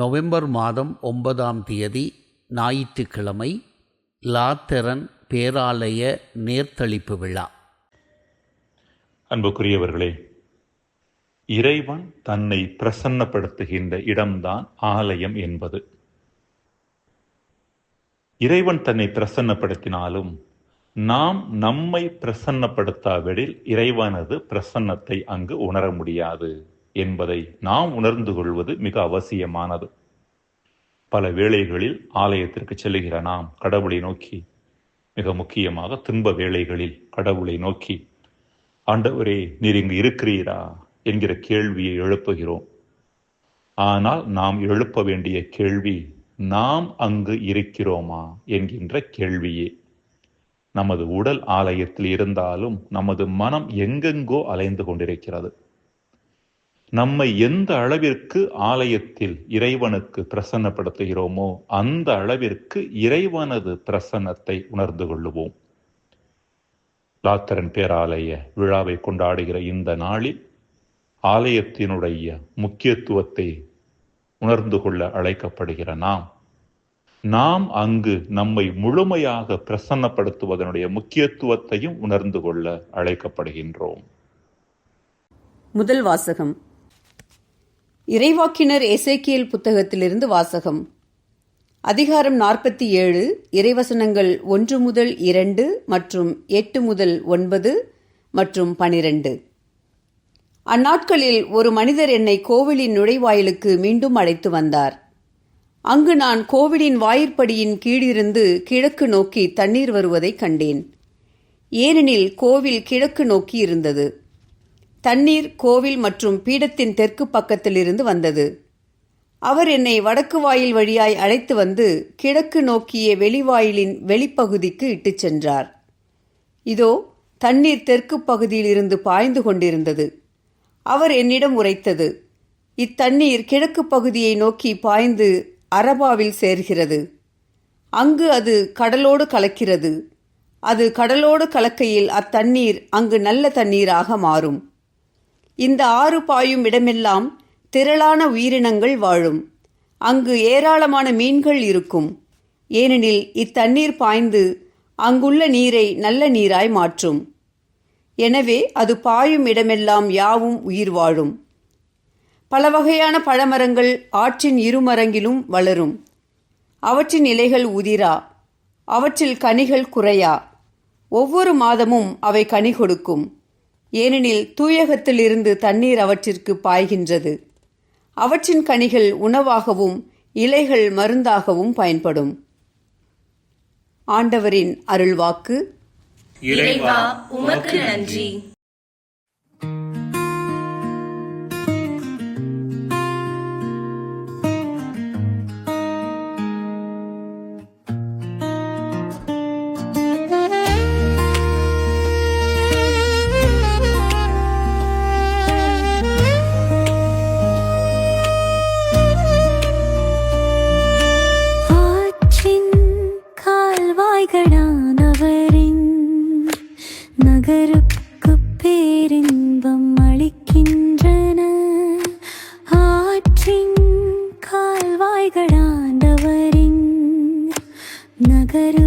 November மாதம் ஒன்பதாம் தேதி ஞாயிற்றுக்கிழமை லாத்தரன் பேராலய நேர்த்தளிப்பு விழா. அன்புக்குரியவர்களே இறைவன் தன்னை பிரசன்னப்படுத்துகின்ற இடம்தான் ஆலயம் என்பது. இறைவன் தன்னை பிரசன்னப்படுத்தினாலும் நாம் நம்மை பிரசன்னப்படுத்தாவிடில் இறைவனது பிரசன்னத்தை அங்கு உணர முடியாது. என்பதை நாம் உணர்ந்து கொள்வது மிக அவசியமானது. பல வேளைகளில் ஆலயத்திற்கு செல்லுகிற நாம் கடவுளை நோக்கி மிக முக்கியமாக துன்ப வேளைகளில் கடவுளை நோக்கி ஆண்டவரே நீர் இங்கு இருக்கிறீரா? என்கிற கேள்வியை எழுப்புகிறோம். ஆனால் நாம் எழுப்ப வேண்டிய கேள்வி நாம் அங்கு இருக்கிறோமா? என்கின்ற கேள்வியே. நமது உடல் ஆலயத்தில் இருந்தாலும் நமது மனம் எங்கெங்கோ அலைந்து கொண்டிருக்கிறது. நம்மை எந்த அளவிற்கு ஆலயத்தில் இறைவனுக்கு பிரசன்னப்படுத்துகிறோமோ அந்த அளவிற்கு இறைவனது பிரசன்னத்தை உணர்ந்து கொள்ளுவோம். லாத்தரன் பேராலய விழாவை கொண்டாடுகிற இந்த நாளில் ஆலயத்தினுடைய முக்கியத்துவத்தை உணர்ந்து கொள்ள அழைக்கப்படுகிற நாம் நாம் அங்கு நம்மை முழுமையாக பிரசன்னப்படுத்துவதனுடைய முக்கியத்துவத்தையும் உணர்ந்து கொள்ள அழைக்கப்படுகின்றோம். முதல் வாசகம். இறைவாக்கினர் எசேக்கியல் புத்தகத்திலிருந்து வாசகம். அதிகாரம் நாற்பத்தி ஏழு இறைவசனங்கள் ஒன்று முதல் இரண்டு மற்றும் எட்டு முதல் ஒன்பது மற்றும் பனிரெண்டு. அந்நாட்களில் ஒரு மனிதர் என்னை கோவிலின் நுழைவாயிலுக்கு மீண்டும் அழைத்து வந்தார். அங்கு நான் கோவிலின் வாயிற்படியின் கீழிருந்து கிழக்கு நோக்கி தண்ணீர் வருவதைக் கண்டேன். ஏனெனில் கோவில் கிழக்கு நோக்கி இருந்தது. தண்ணீர் கோவில் மற்றும் பீடத்தின் தெற்கு பக்கத்திலிருந்து வந்தது. அவர் என்னை வடக்கு வாயில் வழியாய் அழைத்து வந்து கிழக்கு நோக்கிய வெளிவாயிலின் வெளிப்பகுதிக்கு இட்டுச் சென்றார். இதோ தண்ணீர் தெற்கு பகுதியில் இருந்து பாய்ந்து கொண்டிருந்தது. அவர் என்னிடம் உரைத்தது இத்தண்ணீர் கிழக்கு பகுதியை நோக்கி பாய்ந்து அரபாவில் சேர்கிறது. அங்கு அது கடலோடு கலக்கிறது. அது கடலோடு கலக்கையில் அத்தண்ணீர் அங்கு நல்ல தண்ணீராக மாறும். இந்த ஆறு பாயும் இடமெல்லாம் திரளான உயிரினங்கள் வாழும். அங்கு ஏராளமான மீன்கள் இருக்கும். ஏனெனில் இத்தண்ணீர் பாய்ந்து அங்குள்ள நீரை நல்ல நீராய் மாற்றும். எனவே அது பாயும் இடமெல்லாம் யாவும் உயிர் வாழும். பல வகையான பழமரங்கள் ஆற்றின் இருமரங்கிலும் வளரும். அவற்றின் இலைகள் உதிரா அவற்றில் கனிகள் குறையா. ஒவ்வொரு மாதமும் அவை கனி கொடுக்கும். ஏனெனில் தூயகத்திலிருந்து தண்ணீர் அவற்றிற்கு பாய்கின்றது. அவற்றின் கனிகள் உணவாகவும் இலைகள் மருந்தாகவும் பயன்படும். ஆண்டவரின் அருள்வாக்கு. இறைவா உமக்கு நன்றி. నగరు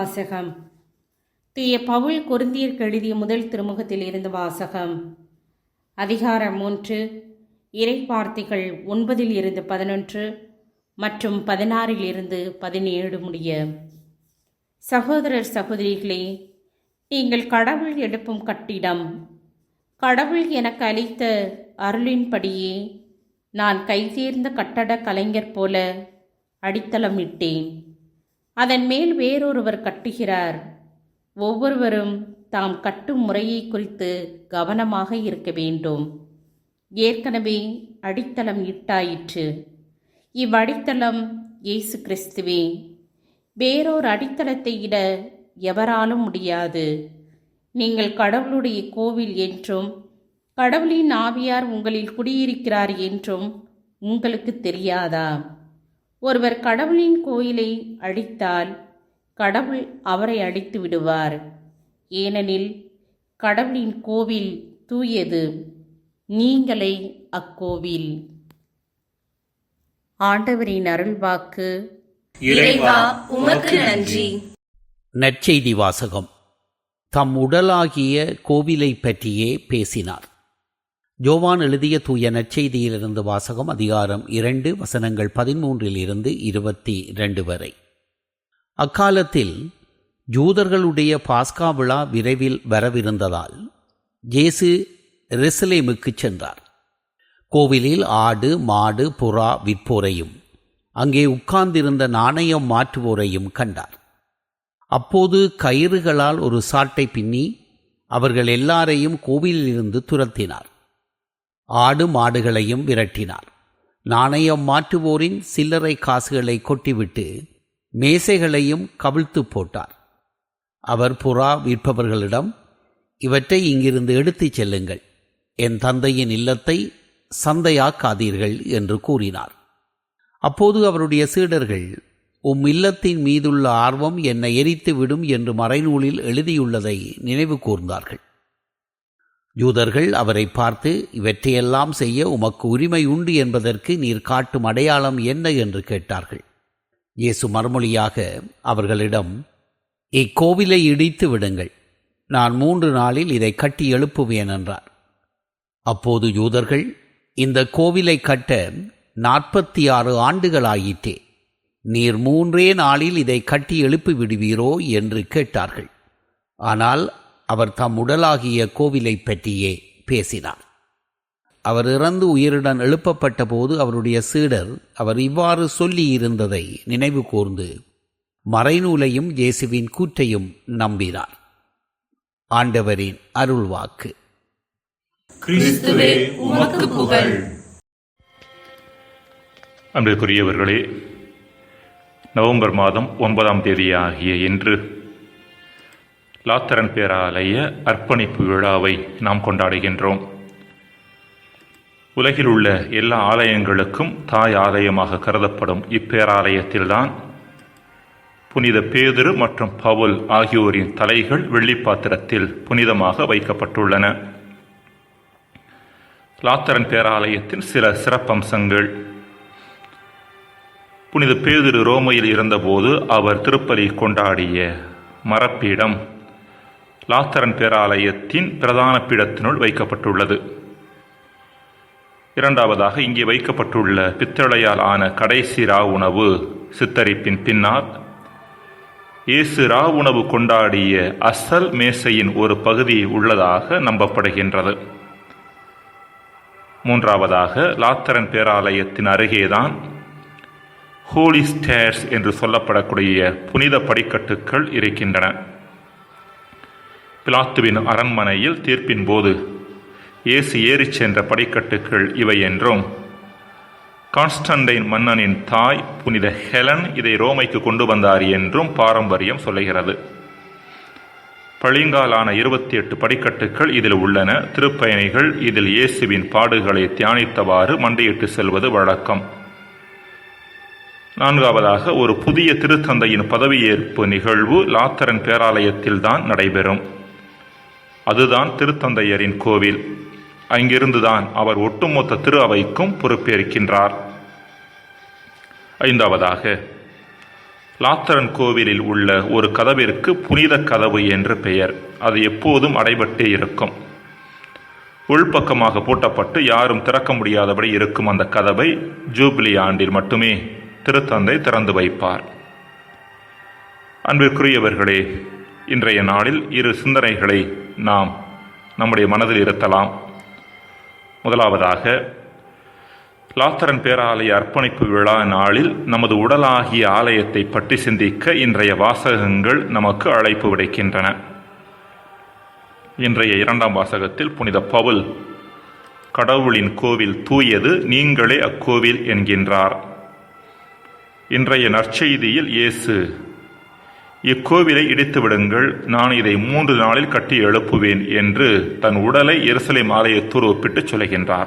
வாசகம். தூய பவுல் குருந்தியர்க்கு எழுதிய முதல் திருமுகத்தில் இருந்து வாசகம். அதிகாரம் மூன்று இறை வார்த்தைகள் ஒன்பதில் இருந்து பதினொன்று மற்றும் பதினாறில் இருந்து பதினேழு முடிய. சகோதரர் சகோதரிகளே நீங்கள் கடவுள் எழுப்பும் கட்டிடம். கடவுள் எனக்கு அளித்த அருளின்படியே நான் கைதேர்ந்த கட்டட கலைஞர் போல அடித்தளமிட்டேன். அதன் மேல் வேறொருவர் கட்டுகிறார். ஒவ்வொருவரும் தாம் கட்டும் முறையை குறித்து கவனமாக இருக்க வேண்டும். ஏற்கனவே அடித்தளம் இட்டாயிற்று. இவ்வடித்தளம் இயேசு கிறிஸ்துவே வேறொரு அடித்தளத்தை இட எவராலும் முடியாது. நீங்கள் கடவுளுடைய கோவில் என்றும் கடவுளின் ஆவியார் உங்களில் குடியிருக்கிறார் என்றும் உங்களுக்கு தெரியாதா? ஒருவர் கடவுளின் கோயிலை அழித்தால் கடவுள் அவரை அழித்து விடுவார். ஏனெனில் கடவுளின் கோவில் தூயது நீங்களே அக்கோவில். ஆண்டவரின் அருள்வாக்கு. இறைவா உமக்கு நன்றி. நற்செய்தி வாசகம். தம் உடலாகிய கோவிலை பற்றியே பேசினார். ஜோவான் எழுதிய தூய நற்செய்தியிலிருந்து வாசகம் அதிகாரம் இரண்டு வசனங்கள் பதிமூன்றில் இருந்து இருபத்தி இரண்டு வரை. அக்காலத்தில் ஜூதர்களுடைய பாஸ்கா விழா விரைவில் வரவிருந்ததால் ஜேசு ரெசலேமுக்கு சென்றார். கோவிலில் ஆடு மாடு புறா விற்போரையும் அங்கே உட்கார்ந்திருந்த நாணயம் மாற்றுவோரையும் கண்டார். அப்போது கயிறுகளால் ஒரு சாட்டை பின்னி அவர்கள் எல்லாரையும் கோவிலிலிருந்து துரத்தினார். ஆடு மாடுகளையும் விரட்டினார். நாணயம் மாற்றுவோரின் சில்லறை காசுகளை கொட்டிவிட்டு மேசைகளையும் கவிழ்த்து போட்டார். அவர் புறா விற்பவர்களிடம் இவற்றை இங்கிருந்து எடுத்துச் செல்லுங்கள். என் தந்தையின் இல்லத்தை சந்தையாக்காதீர்கள் என்று கூறினார். அப்போது அவருடைய சீடர்கள் உம் இல்லத்தின் மீதுள்ள ஆர்வம் என்னை எரித்து விடும் என்று மறைநூலில் எழுதியுள்ளதை நினைவு கூர்ந்தார்கள். யூதர்கள் அவரை பார்த்து இவற்றையெல்லாம் செய்ய உமக்கு உரிமை உண்டு என்பதற்கு நீர் காட்டும் அடையாளம் என்ன? என்று கேட்டார்கள். இயேசு மறுமொழியாக அவர்களிடம் இக்கோவிலை இடித்து விடுங்கள். நான் மூன்று நாளில் இதை கட்டி எழுப்புவேன் என்றார். அப்போது யூதர்கள் இந்த கோவிலை கட்ட நாற்பத்தி ஆறு ஆண்டுகளாயிற்றே. நீர் மூன்றே நாளில் இதை கட்டி எழுப்பி விடுவீரோ என்று கேட்டார்கள். ஆனால் அவர் தம் உடலாகிய கோவிலை பற்றியே பேசினார். அவர் இறந்து உயிருடன் எழுப்பப்பட்ட போது அவருடைய சீடர் அவர் இவ்வாறு சொல்லி இருந்ததை நினைவு கூர்ந்து மறைநூலையும் இயேசுவின் கூற்றையும் நம்பினார். ஆண்டவரின் அருள்வாக்கு கிறிஸ்துவே உமக்கு புகழ். அன்பிற்குரியவர்களே நவம்பர் மாதம் ஒன்பதாம் தேதியாகிய இன்று லாத்தரன் பேராலய அர்ப்பணிப்பு விழாவை நாம் கொண்டாடுகின்றோம். உலகில் உள்ள எல்லா ஆலயங்களுக்கும் தாய் ஆலயமாக கருதப்படும் இப்பேராலயத்தில்தான் புனித பேதுரு மற்றும் பவுல் ஆகியோரின் தலைகள் வெள்ளிப்பாத்திரத்தில் புனிதமாக வைக்கப்பட்டுள்ளன. லாத்தரன் பேராலயத்தின் சில சிறப்பம்சங்கள். புனித பேதுரு ரோமையில் இருந்தபோது அவர் திருப்பலி கொண்டாடிய மரப்பீடம் லாத்தரன் பேராலயத்தின் பிரதான பீடத்தினுள் வைக்கப்பட்டுள்ளது. இரண்டாவதாக இங்கே வைக்கப்பட்டுள்ள பித்தளையால் ஆன கடைசி ரா உணவு சித்தரிப்பின் பின்னால் இயேசு ரா உணவு கொண்டாடிய அசல் மேசையின் ஒரு பகுதி உள்ளதாக நம்பப்படுகின்றது. மூன்றாவதாக லாத்தரன் பேராலயத்தின் அருகேதான் ஹோலி ஸ்டேர்ஸ் என்று சொல்லப்படக்கூடிய புனித படிக்கட்டுக்கள் இருக்கின்றன. பிலாத்துவின் அரண்மனையில் தீர்ப்பின் போது இயேசு ஏறிச் சென்ற படிக்கட்டுகள் இவை என்றும் கான்ஸ்டன்டைன் மன்னனின் தாய் புனித ஹெலன் இதை ரோமைக்கு கொண்டு வந்தார் என்றும் பாரம்பரியம் சொல்லுகிறது. பளிங்காலான இருபத்தி எட்டு படிக்கட்டுகள் இதில் உள்ளன. திருப்பயணிகள் இதில் இயேசுவின் பாடுகளை தியானித்தவாறு மண்டையிட்டு செல்வது வழக்கம். நான்காவதாக ஒரு புதிய திருத்தந்தையின் பதவியேற்பு நிகழ்வு லாத்தரன் பேராலயத்தில்தான் நடைபெறும். அதுதான் திருத்தந்தையரின் கோவில். அங்கிருந்துதான் அவர் ஒட்டுமொத்த திரு அவைக்கும் பொறுப்பேற்கின்றார். ஐந்தாவதாக லாத்தரன் கோவிலில் உள்ள ஒரு கதவிற்கு புனித கதவு என்று பெயர். அது எப்போதும் அடைபட்டே இருக்கும். உள்பக்கமாக பூட்டப்பட்டு யாரும் திறக்க முடியாதபடி இருக்கும் அந்த கதவை ஜூபிலி ஆண்டில் மட்டுமே திருத்தந்தை திறந்து வைப்பார். அன்பிற்குரியவர்களே இன்றைய நாளில் இரு சிந்தனைகளை நாம் நம்முடைய மனதில் இருத்தலாம். முதலாவதாக லாத்தரன் பேராலய அர்ப்பணிப்பு விழா நாளில் நமது உடலாகிய ஆலயத்தை பற்றி சிந்திக்க இன்றைய வாசகங்கள் நமக்கு அழைப்பு விடுக்கின்றன. இன்றைய இரண்டாம் வாசகத்தில் புனித பவுல் கடவுளின் கோவில் தூயது நீங்களே அக்கோவில் என்கின்றார். இன்றைய நற்செய்தியில் இயேசு இக்கோவிலை இடித்து விடுங்கள். நான் இதை மூன்று நாளில் கட்டி எழுப்புவேன் என்று தன் உடலை எருசலேம் ஆலயத்தோடு ஒப்பிட்டு சொல்கின்றார்.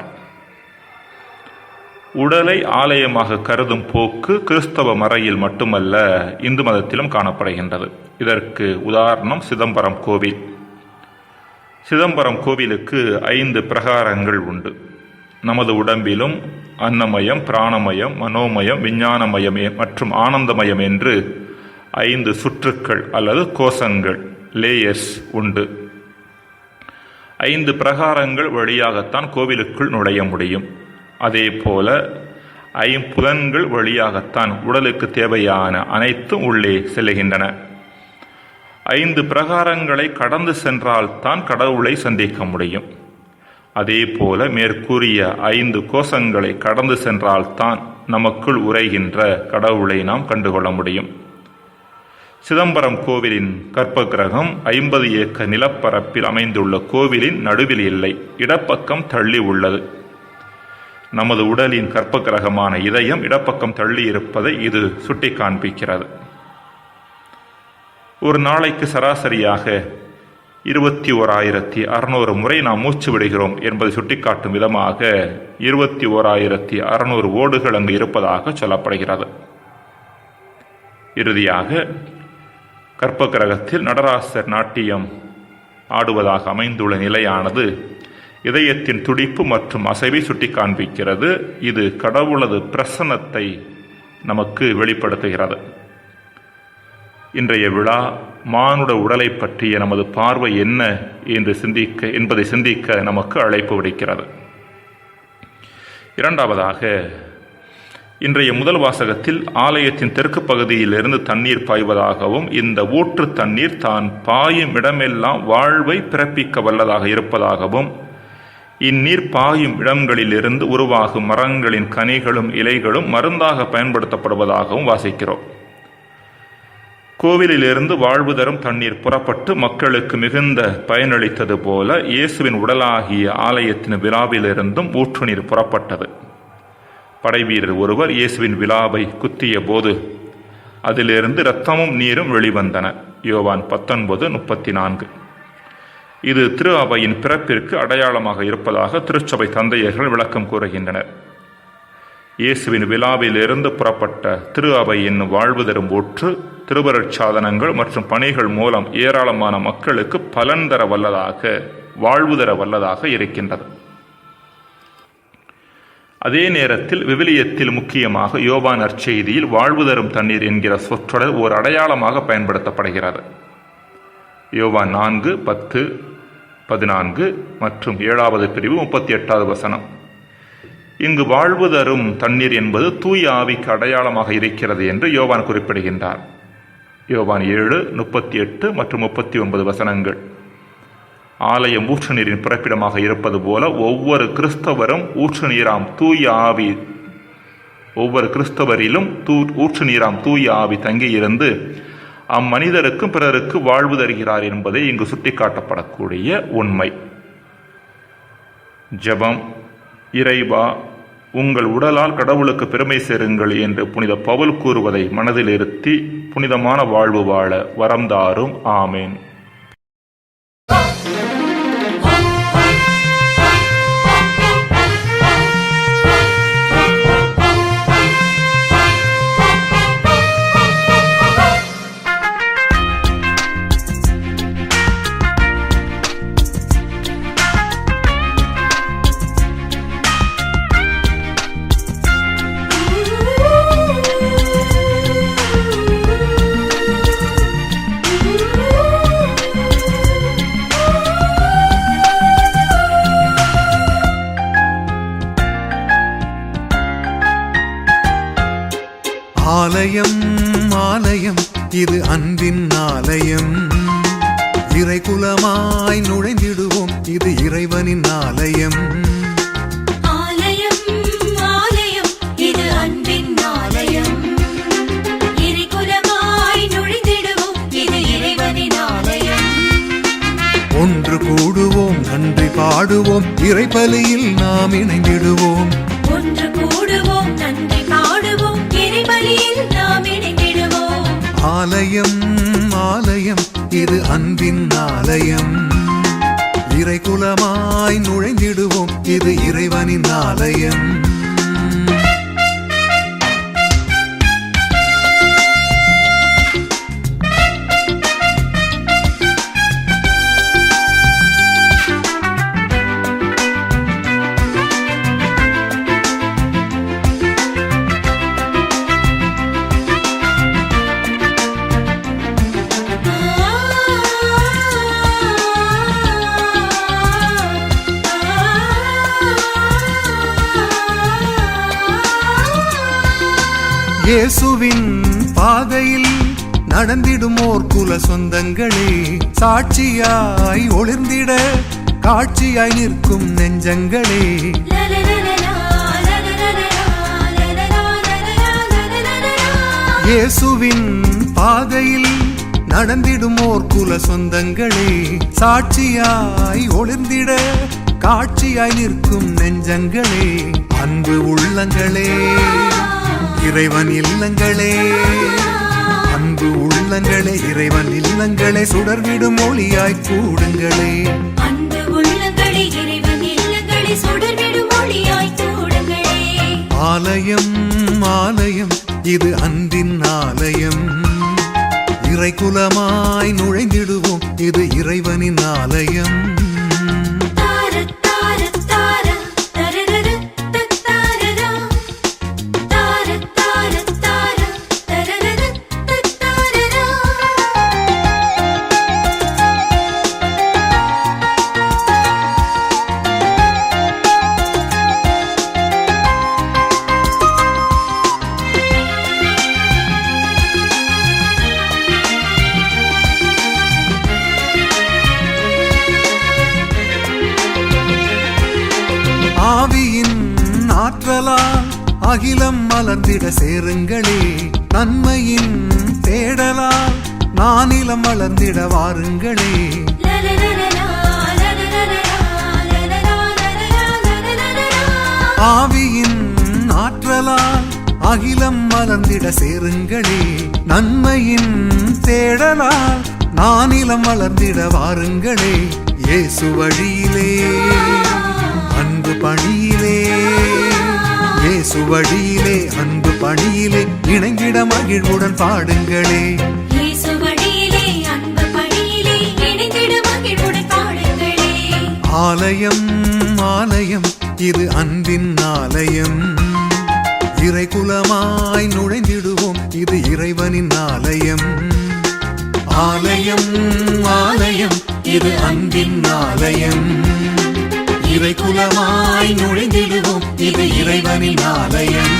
உடலை ஆலயமாக கருதும் போக்கு கிறிஸ்தவ மறையில் மட்டுமல்ல இந்து மதத்திலும் காணப்படுகின்றது. இதற்கு உதாரணம் சிதம்பரம் கோவில். சிதம்பரம் கோவிலுக்கு ஐந்து பிரகாரங்கள் உண்டு. நமது உடம்பிலும் அன்னமயம் பிராணமயம் மனோமயம் விஞ்ஞானமயம் மற்றும் ஆனந்தமயம் என்று ஐந்து சுற்றுக்கள் அல்லது கோஷங்கள் லேயர்ஸ் உண்டு. ஐந்து பிரகாரங்கள் வழியாகத்தான் கோவிலுக்குள் நுழைய முடியும். அதே போல ஐம்புலன்கள் வழியாகத்தான் உடலுக்கு தேவையான அனைத்தும் உள்ளே செல்கின்றன. ஐந்து பிரகாரங்களை கடந்து சென்றால்தான் கடவுளை சந்திக்க முடியும். அதே போல மேற்கூறிய ஐந்து கோஷங்களை கடந்து சென்றால்தான் நமக்குள் உரைகின்ற கடவுளை நாம் கண்டுகொள்ள முடியும். சிதம்பரம் கோவிலின் கற்ப கிரகம் ஐம்பது ஏக்கர் நிலப்பரப்பில் அமைந்துள்ள கோவிலின் நடுவில் இல்லை. இடப்பக்கம் தள்ளி உள்ளது. நமது உடலின் கற்ப கிரகமான இதயம் இடப்பக்கம் தள்ளி இருப்பதை இது சுட்டி காண்பிக்கிறது ஒரு நாளைக்கு சராசரியாக இருபத்தி ஓராயிரத்தி அறுநூறு முறை நாம் மூச்சு விடுகிறோம் என்பதை சுட்டிக்காட்டும் விதமாக இருபத்தி ஓராயிரத்தி அறுநூறு ஓடுகள் அங்கு இருப்பதாக சொல்லப்படுகிறது. இறுதியாக கற்பகிரகத்தில் நடராசர் நாட்டியம் ஆடுவதாக அமைந்துள்ள நிலையானது இதயத்தின் துடிப்பு மற்றும் அசைவை சுட்டி காண்பிக்கிறது இது கடவுளது பிரசன்னத்தை நமக்கு வெளிப்படுத்துகிறது. இன்றைய விழா மானுட உடலை பற்றிய நமது பார்வை என்ன என்று சிந்திக்க என்பதை சிந்திக்க நமக்கு அழைப்பு விடுக்கிறது. இரண்டாவதாக இன்றைய முதல் வாசகத்தில் ஆலயத்தின் தெற்கு பகுதியிலிருந்து தண்ணீர் பாய்வதாகவும் இந்த ஊற்று தண்ணீர் தான் பாயும் இடமெல்லாம் வாழ்வை பிறப்பிக்க வல்லதாக இருப்பதாகவும் இந்நீர் பாயும் இடங்களிலிருந்து உருவாகும் மரங்களின் கனிகளும் இலைகளும் மருந்தாக பயன்படுத்தப்படுவதாகவும் வாசிக்கிறோம். கோவிலிலிருந்து வாழ்வு தரும் தண்ணீர் புறப்பட்டு மக்களுக்கு மிகுந்த பயனளித்தது போல இயேசுவின் உடலாகிய ஆலயத்தின் விழாவிலிருந்தும் ஊற்று நீர் புறப்பட்டது. படைவீரர் ஒருவர் இயேசுவின் விழாவை குத்திய போது அதிலிருந்து இரத்தமும் நீரும் வெளிவந்தன. யோவான் பத்தொன்பது முப்பத்தி நான்கு இது திரு அவையின் பிறப்பிற்கு அடையாளமாக இருப்பதாக திருச்சபை தந்தையர்கள் விளக்கம் கூறுகின்றனர். இயேசுவின் விழாவிலிருந்து புறப்பட்ட திரு அவையின் வாழ்வு தரும் ஒற்று திருவருட்சாதனங்கள் மற்றும் பணிகள் மூலம் ஏராளமான மக்களுக்கு பலன் தர வல்லதாக வாழ்வு தர வல்லதாக இருக்கின்றது. அதே நேரத்தில் விவிலியத்தில் முக்கியமாக யோவான் அற்செய்தியில் வாழ்வு தரும் தண்ணீர் என்கிற சொற்றொடர் ஓர் அடையாளமாக பயன்படுத்தப்படுகிறது. யோவான் நான்கு பத்து பதினான்கு மற்றும் ஏழாவது பிரிவு முப்பத்தி எட்டாவது வசனம். இங்கு வாழ்வு தரும் தண்ணீர் என்பது தூய் ஆவிக்கு அடையாளமாக இருக்கிறது என்று யோவான் குறிப்பிடுகின்றார். யோவான் ஏழு முப்பத்தி எட்டு மற்றும் முப்பத்தி ஒன்பது வசனங்கள். ஆலயம் ஊற்று நீரின் பிறப்பிடமாக இருப்பது போல ஒவ்வொரு கிறிஸ்தவரும் ஊற்று நீராம் தூய ஆவி ஒவ்வொரு கிறிஸ்தவரிலும் தூ ஊற்று நீராம் தூய ஆவி தங்கியிருந்து அம்மனிதருக்கும் பிறருக்கு வாழ்வு தருகிறார் என்பதை இங்கு சுட்டிக்காட்டப்படக்கூடிய உண்மை. ஜெபம் இறைவா உங்கள் உடலால் கடவுளுக்கு பெருமை சேருங்கள் என்று புனித பவுல் கூறுவதை மனதில் இருத்தி புனிதமான வாழ்வு வாழ வரம் தாரும். ஆமேன். இறைபலியில் நாம் இணைந்திடுவோம். ஒன்று கூடுவோம் நன்றி பாடுவோம். இறைபலியில் நாம் இணைந்திடுவோம். ஆலயம் ஆலயம் இது அன்பின் ஆலயம். இறைகுலமாய் நுழைந்திடுவோம் இது இறைவனின் ஆலயம். நடந்திடுமோர் குல சொந்தங்களே. சாட்சியாய் ஒளிர்ந்திட காட்சியாய் நிற்கும் நெஞ்சங்களே. இயேசுவின் பாதையில் நடந்திடுமோர் குல சொந்தங்களே. சாட்சியாய் ஒளிர்ந்திட காட்சியாய் நிற்கும் நெஞ்சங்களே. அன்பு உள்ளங்களே இறைவன் இல்லங்களே. அன்பு உள்ளங்களே இறைவன் இல்லங்களே சுடர்விடும் ஒளியாய் கூடுங்களே. அன்பு உள்ளங்களே இறைவன் இல்லங்களே சுடர்விடும் ஒளியாய் கூடுங்களே. ஆலயம் ஆலயம் இது அன்பின் ஆலயம். இறைகுலமாய் நுழைந்திடுவோம் இது இறைவனின் ஆலயம். ஆவியின் ஆற்றலால் அகிலம் மலர்ந்திட சேருங்களே நன்மையின் தேடலால் நானிலம் மலர்ந்திட வாருங்களே இயேசு வழியிலே அன்பு பணியிலே இயேசு வழியிலே அன்பு பணியிலே இணைந்திட மகிழ்வுடன் பாடுங்களே. ஆலயம் ஆலயம் இது அன்பின் ஆலயம். இறை குலமாய் நுழைந்திடுவோம் இது இறைவனின் ஆலயம். ஆலயம் ஆலயம் இது அன்பின் ஆலயம். இறை குலமாய் நுழைந்திடுவோம் இது இறைவனின் ஆலயம்.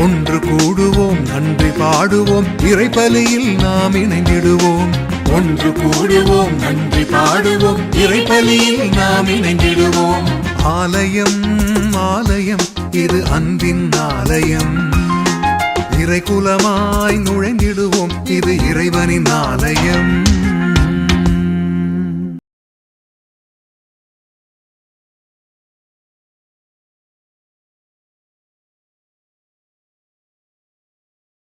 ஒன்று கூடுவோம் நன்றி பாடுவோம் இறைப்பலியில் நாம் இணைந்திடுவோம். ஒன்று கூடுவோம் நன்றி பாடுவோம். இறைப்பலியில் நாம் இணைந்திடுவோம். ஆலயம் ஆலயம் இது அன்பின் ஆலயம். இறைகுலமாய் நுழைந்திடுவோம் இது இறைவனின் ஆலயம்.